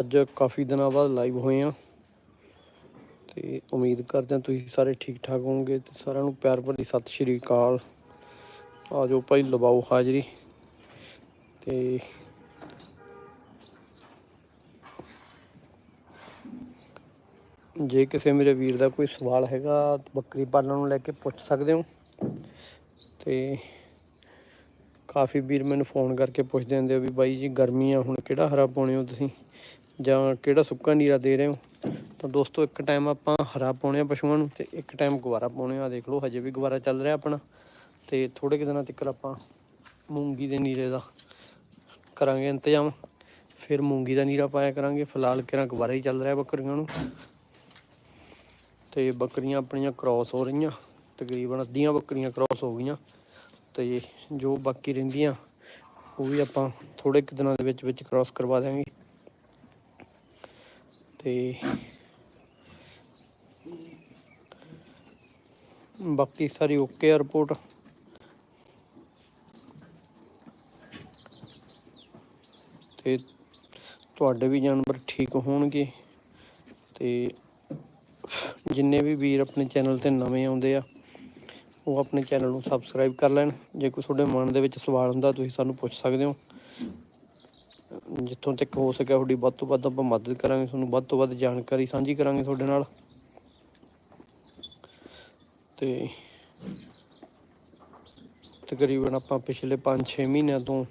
ਅੱਜ ਕਾਫੀ ਦਿਨਾਂ ਬਾਅਦ ਲਾਈਵ ਹੋਏ ਆ ਤੇ ਉਮੀਦ ਕਰਦੇ ਹਾਂ ਤੁਸੀਂ ਸਾਰੇ ਠੀਕ ਠਾਕ ਹੋਵੋਗੇ ਤੇ ਸਾਰਿਆਂ ਨੂੰ ਪਿਆਰ ਭਰੀ ਸਤਿ ਸ਼੍ਰੀ ਅਕਾਲ। ਆ ਜਾਓ ਭਾਈ, ਲਵਾਓ ਹਾਜ਼ਰੀ। ਤੇ ਜੇ ਕਿਸੇ ਮੇਰੇ ਵੀਰ ਦਾ ਕੋਈ ਸਵਾਲ ਹੈਗਾ, ਬੱਕਰੀ ਪਾਲਣ ਨੂੰ ਲੈ ਕੇ ਪੁੱਛ ਸਕਦੇ ਹੋ? ਤੇ ਕਾਫੀ ਵੀਰ ਮੈਨੂੰ ਫੋਨ ਕਰਕੇ ਪੁੱਛਦੇ ਹੁੰਦੇ ਆ ਵੀ ਬਾਈ ਜੀ, ਗਰਮੀ ਆ, ਹੁਣ ਕਿਹੜਾ ਹਰਾ ਪਾਉਣੇ ਹੋ ਤੁਸੀਂ? ਜਾਂ ਕਿਹੜਾ ਸੁੱਕਾ ਨੀਰਾ ਦੇ ਰਹੇ ਹੋ, ਤਾਂ ਦੋਸਤੋ ਇੱਕ ਟਾਈਮ ਆਪਾਂ ਹਰਾ ਪਾਉਣੇ ਆ ਪਸ਼ੂਆਂ ਨੂੰ ਤੇ ਇੱਕ ਟਾਈਮ ਗਵਾਰਾ ਪਾਉਣੇ ਆ। ਦੇਖ ਲਓ, ਹਜੇ ਵੀ ਗਵਾਰਾ ਚੱਲ ਰਿਹਾ ਆਪਣਾ। ਤੇ ਥੋੜੇ ਕੁ ਦਿਨਾਂ ਤੱਕ ਆਪਾਂ ਮੂੰਗੀ ਦੇ ਨੀਰੇ ਦਾ ਕਰਾਂਗੇ ਇੰਤਜ਼ਾਮ। ਫਿਰ ਮੂੰਗੀ ਦਾ ਨੀਰਾ ਪਾਇਆ ਕਰਾਂਗੇ। ਫਿਲਹਾਲ ਕਿਰਾਂ ਗਵਾਰਾ ਹੀ ਚੱਲ ਰਿਹਾ ਬੱਕਰੀਆਂ ਨੂੰ। ਤੇ ਬੱਕਰੀਆਂ ਆਪਣੀਆਂ ਕ੍ਰਾਸ ਹੋ ਰਹੀਆਂ। ਤਕਰੀਬਨ ਅੱਧੀਆਂ ਬੱਕਰੀਆਂ ਕ੍ਰਾਸ ਹੋ ਗਈਆਂ। ਤੇ ਜੋ ਬਾਕੀ ਰਹਿੰਦੀਆਂ, ਉਹ ਵੀ ਆਪਾਂ ਥੋੜੇ ਕੁ ਦਿਨਾਂ ਦੇ ਵਿੱਚ ਵਿੱਚ ਕ੍ਰਾਸ ਕਰਵਾ ਦਿਆਂਗੇ। ਤੇ ਬਾਕੀ ਸਾਰੀ ਓਕੇ ਆ ਰਿਪੋਰਟ। ਤੇ ਤੁਹਾਡੇ ਵੀ ਜਾਨਵਰ ਠੀਕ ਹੋਣਗੇ ਤੇ ਜਿੰਨੇ ਵੀ ਵੀਰ ਆਪਣੇ ਚੈਨਲ ਤੇ ਨਵੇਂ ਆਉਂਦੇ ਆ, ਉਹ ਆਪਣੇ ਚੈਨਲ ਨੂੰ ਸਬਸਕ੍ਰਾਈਬ ਕਰ ਲੈਣ। ਜੇ ਕੋਈ ਤੁਹਾਡੇ ਮਨ ਦੇ ਵਿੱਚ ਸਵਾਲ ਹੁੰਦਾ, ਤੁਸੀਂ ਸਾਨੂੰ ਪੁੱਛ ਸਕਦੇ ਹੋ। ਜਿੱਥੋਂ ਤੱਕ ਹੋ ਸਕਿਆ ਤੁਹਾਡੀ ਵੱਧ ਤੋਂ ਵੱਧ ਆਪਾਂ ਮਦਦ ਕਰਾਂਗੇ, ਤੁਹਾਨੂੰ ਵੱਧ ਤੋਂ ਵੱਧ ਜਾਣਕਾਰੀ ਸਾਂਝੀ ਕਰਾਂਗੇ ਤੁਹਾਡੇ ਨਾਲ। ਤੇ ਤਕਰੀਬਨ ਆਪਾਂ ਪਿਛਲੇ 5-6 ਮਹੀਨਿਆਂ ਤੋਂ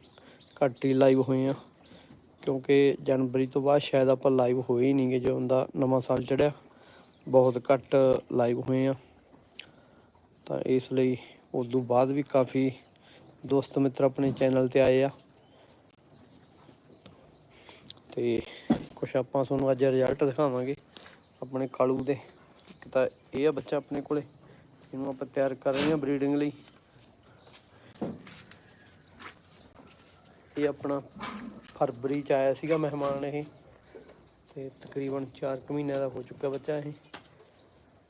ਘੱਟ ਹੀ ਲਾਈਵ ਹੋਏ ਆ ਕਿਉਂਕਿ ਜਨਵਰੀ ਤੋਂ ਬਾਅਦ ਸ਼ਾਇਦ ਆਪਾਂ ਲਾਈਵ ਹੋਏ ਹੀ ਨਹੀਂਗੇ ਜਦੋਂ ਦਾ ਨਵਾਂ ਸਾਲ ਚੜਿਆ। ਬਹੁਤ ਘੱਟ ਲਾਈਵ ਹੋਏ ਆ ਤਾਂ ਇਸ ਲਈ ਉਸ ਤੋਂ ਬਾਅਦ ਵੀ ਕਾਫੀ ਦੋਸਤ ਮਿੱਤਰ ਆਪਣੇ ਚੈਨਲ ਤੇ ਆਏ ਆ। ਤੇ ਕੁਛ ਆਪਾਂ ਤੁਹਾਨੂੰ ਅੱਜ ਰਿਜ਼ਲਟ ਦਿਖਾਵਾਂਗੇ ਆਪਣੇ ਕਾਲੂ ਦੇ। ਇੱਕ ਤਾਂ ਇਹ ਆ ਬੱਚਾ ਆਪਣੇ ਕੋਲੇ, ਇਹਨੂੰ ਆਪਾਂ ਤਿਆਰ ਕਰ ਰਹੇ ਹਾਂ ਬਰੀਡਿੰਗ ਲਈ। ਇਹ ਆਪਣਾ ਫਰਵਰੀ ਚ ਆਇਆ ਸੀਗਾ ਮਹਿਮਾਨ ਇਹ, ਤੇ ਤਕਰੀਬਨ 4 ਕੁ ਮਹੀਨਿਆਂ ਦਾ ਹੋ ਚੁੱਕਾ ਬੱਚਾ ਇਹ।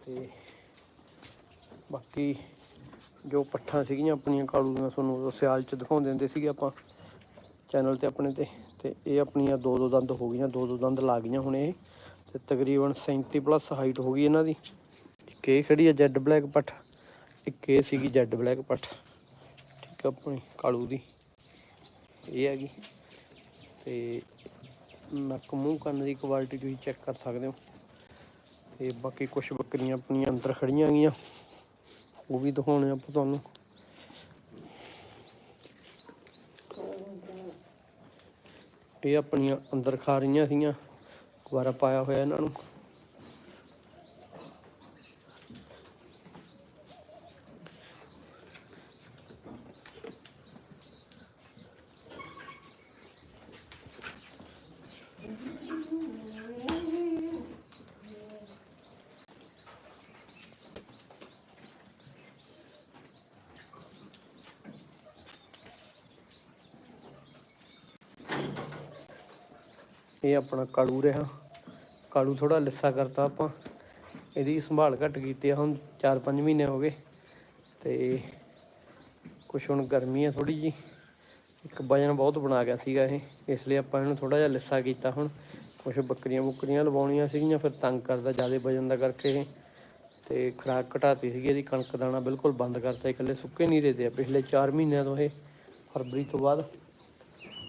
ਤੇ ਬਾਕੀ ਜੋ ਪੱਠਾਂ ਸੀਗੀਆਂ ਆਪਣੀਆਂ ਕਾਲੂ ਦੀਆਂ, ਤੁਹਾਨੂੰ ਸਿਆਲ ਚ ਦਿਖਾਉਂਦੇ ਹੁੰਦੇ ਸੀਗੇ ਆਪਾਂ। ਚੈਨਲ ਤੇ ਆਪਣੇ ਤੇ। ਤੇ ਇਹ ਆਪਣੀਆਂ ਦੋ ਦੋ ਦੰਦ ਹੋ ਗਈਆਂ, ਦੋ ਦੋ ਦੰਦ ਲਾ ਗਈਆਂ ਹੁਣ ਇਹ ਤੇ ਤਕਰੀਬਨ 37 ਪਲੱਸ ਹਾਈਟ ਹੋ ਗਈ ਇਹਨਾਂ ਦੀ। ਇੱਕ ਇਹ ਖੜੀ ਹੈ ਜੈਡ ਬਲੈਕ ਪੱਠ, ਇੱਕ ਇਹ ਸੀਗੀ ਜੈਡ ਬਲੈਕ ਪੱਠ, ਠੀਕ ਆ ਆਪਣੀ ਕਾਲੂ ਦੀ। ਇਹ ਹੈਗੀ। ਤੇ ਨੱਕ ਮੂੰਹ ਕੰਨ ਦੀ ਕੁਆਲਿਟੀ ਤੁਸੀਂ ਚੈੱਕ ਕਰ ਸਕਦੇ ਹੋ। ਤੇ ਬਾਕੀ ਕੁਝ ਬੱਕਰੀਆਂ ਆਪਣੀਆਂ ਅੰਦਰ ਖੜੀਆਂ ਗਈਆਂ। ਉਹ ਵੀ ਦਿਖਾਉਣੇ ਆਪਾਂ ਤੁਹਾਨੂੰ। ਇਹ ਆਪਣੀਆਂ ਅੰਦਰ ਖਾ ਰਹੀਆਂ ਸੀਗੀਆਂ ਕੁਆਰਾ ਪਾਇਆ ਹੋਇਆ ਇਹਨਾਂ ਨੂੰ। ਇਹ ਆਪਣਾ ਕਾਲੂ ਰਿਹਾ। ਕਾਲੂ ਥੋੜਾ ਲਿੱਸਾ ਕਰਤਾ ਆਪਾਂ। ਇਹਦੀ ਸੰਭਾਲ ਘੱਟ ਕੀਤੀ ਆ, ਹੁਣ 4-5 ਮਹੀਨੇ ਹੋ ਗਏ। ਤੇ ਕੁਛ ਹੁਣ ਗਰਮੀ ਆ ਥੋੜੀ ਜੀ ਇੱਕ ਵਜਨ ਬਹੁਤ ਬਣਾ ਗਿਆ ਸੀਗਾ ਇਹ। ਇਸ ਲਈ ਆਪਾਂ ਇਹਨੂੰ ਥੋੜਾ ਜਿਹਾ ਲਿੱਸਾ ਕੀਤਾ ਹੁਣ। ਕੁਛ ਬੱਕਰੀਆਂ ਬੁੱਕਰੀਆਂ ਲਵਾਉਣੀਆਂ ਸੀਗੀਆਂ, ਫਿਰ ਤੰਗ ਕਰਦਾ ਜ਼ਿਆਦਾ ਵਜਨ ਦਾ ਕਰਕੇ ਇਹ। ਤੇ ਖੁਰਾਕ ਘਟਾਤੀ ਸੀਗੀ, ਇਹਦੀ ਕਣਕ ਦਾਣਾ ਬਿਲਕੁਲ ਬੰਦ ਕਰਤਾ। ਇਕੱਲੇ ਸੁੱਕੇ ਨਹੀਂ ਦੇਦੇ ਪਿਛਲੇ 4 ਮਹੀਨਿਆਂ ਤੋਂ ਇਹ, ਫਰਵਰੀ ਤੋਂ ਬਾਅਦ।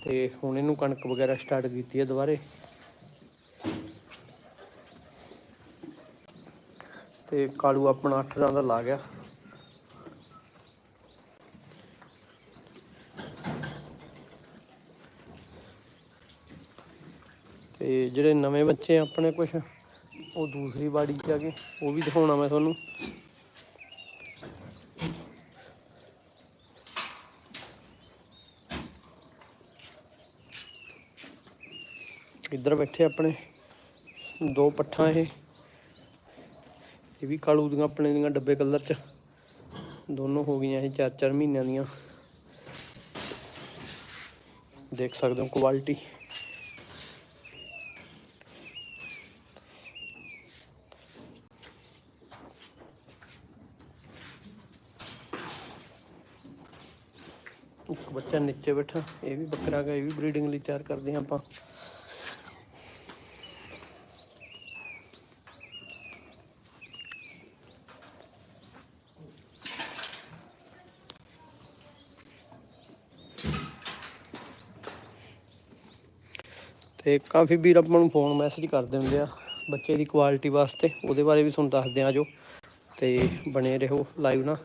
ਤੇ ਹੁਣ ਇਹਨੂੰ ਕਣਕ ਵਗੈਰਾ ਸਟਾਰਟ ਕੀਤੀ ਹੈ ਦੁਬਾਰੇ। ਤੇ ਕਾਲੂ ਆਪਣਾ 8 ਦਾ ਲਾ ਗਿਆ। ਤੇ ਜਿਹੜੇ ਨਵੇਂ ਬੱਚੇ ਆ ਆਪਣੇ ਕੁਝ ਉਹ ਦੂਸਰੀ ਬਾੜੀ 'ਚ ਆ ਗਏ। ਉਹ ਵੀ ਦਿਖਾਉਣਾ ਮੈਂ ਤੁਹਾਨੂੰ। ਇੱਧਰ ਬੈਠੇ ਆਪਣੇ? ਦੋ ਪੱਠਾਂ ਇਹ। ਇਹ ਵੀ ਕਾਲੂ ਦੀਆਂ, ਆਪਣੇ ਦੀਆਂ ਡੱਬੇ ਕਲਰ ਚ। ਦੋਨੋਂ ਹੋ ਗਈਆਂ ਇਹ 4-4 ਮਹੀਨਿਆਂ ਦੀਆਂ। ਦੇਖ ਸਕਦੇ ਹੋ ਕੁਆਲਿਟੀ ਇੱਕ ਬੱਚਾ ਨੀਚੇ ਬੈਠਾ, ਇਹ ਵੀ ਬੱਕਰਾ ਗਾ ਇਹ ਵੀ ਬਰੀਡਿੰਗ ਲਈ ਤਿਆਰ ਕਰਦੇ ਹਾਂ ਆਪਾਂ। ਤੇ ਕਾਫੀ ਵੀਰ ਆਪਾਂ ਨੂੰ ਫੋਨ ਮੈਸੇਜ ਕਰਦੇ ਹੁੰਦੇ ਆ ਬੱਚੇ ਦੀ ਕੁਆਲਿਟੀ ਵਾਸਤੇ, ਉਹਦੇ ਬਾਰੇ ਵੀ ਤੁਹਾਨੂੰ ਦੱਸਦੇ ਆ ਜੋ। ਤੇ ਬਣੇ ਰਹੋ ਲਾਈਵ ਨਾਲ।